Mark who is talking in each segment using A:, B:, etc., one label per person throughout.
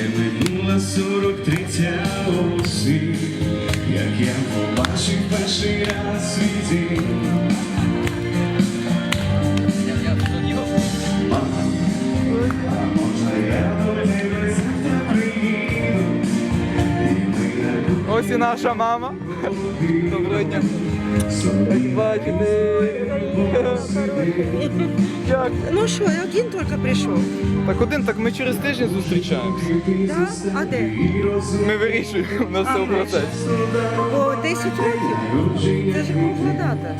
A: Вже минула сорок третя осінь, як я побачив перший раз свій день.
B: Ось і наша мама. Доброго дня. Як
C: Ну що, один тільки прийшов.
B: Так один, так ми через тиждень зустрічаємося.
C: Да? А де?
B: Ми вирішуємо на цьому процесі.
C: О, 10 років. Це ж крупна дата.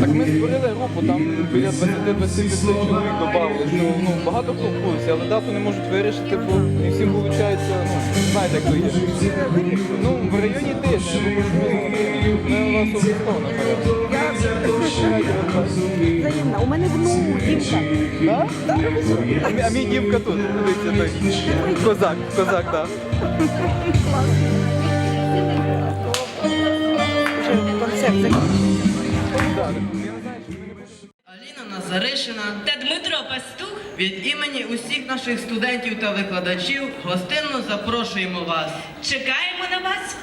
B: Так ми створили групу, там біля 20-25 чоловік додали. Ну, ну, багато хто але дату не можуть вирішити, бо не всім виходить, ну, знаєте, як то є. Ну, в районі тижня, ми вас обов'язково наперед.
C: Взаємно. У мене внук, Дімка.
B: Да? Да. А, мій- а мій дівка тут, дивіться, той. Козак, козак, так.
C: Вже концерт закінчився.
B: Да.
D: Аліна Назаришина
E: та Дмитро Пастух
D: від імені усіх наших студентів та викладачів гостинно запрошуємо вас.
E: чекаємо на вас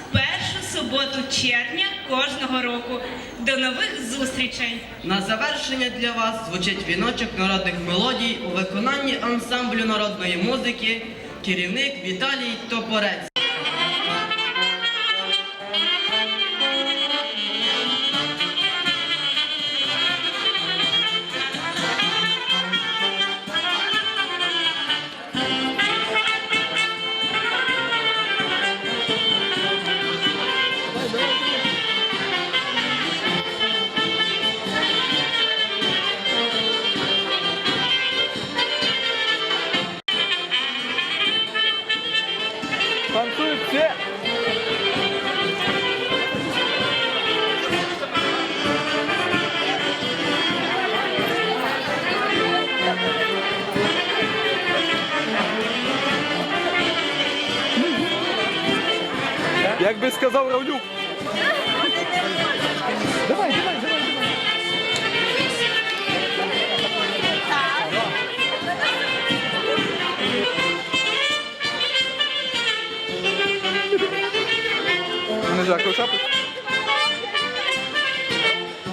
E: суботу червня кожного року. До нових зустрічей!
D: На завершення для вас звучить віночок народних мелодій у виконанні ансамблю народної музики, керівник Віталій Топорець.
B: Як би сказав Равлюк. Давай, давай, давай, давай.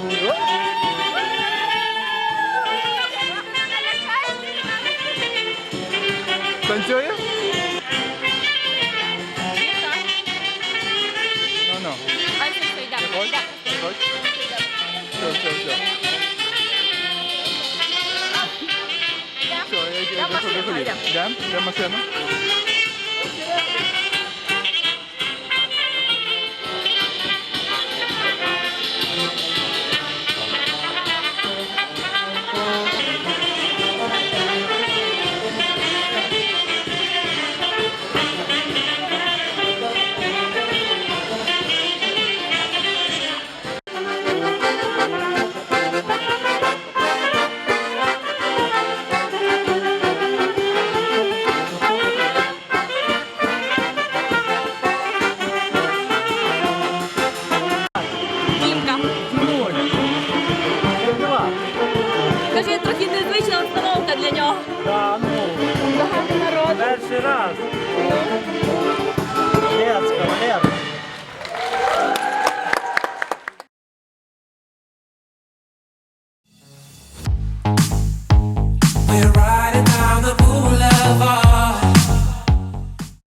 B: Не? Танцює? Recolhido. Já? Já, Marciano? Яка? Нуль.
F: Два. Кажи, трохи незвична установка для нього.
G: Да, ну.
F: Багато народу.
G: Перший раз. Детська, Валерка.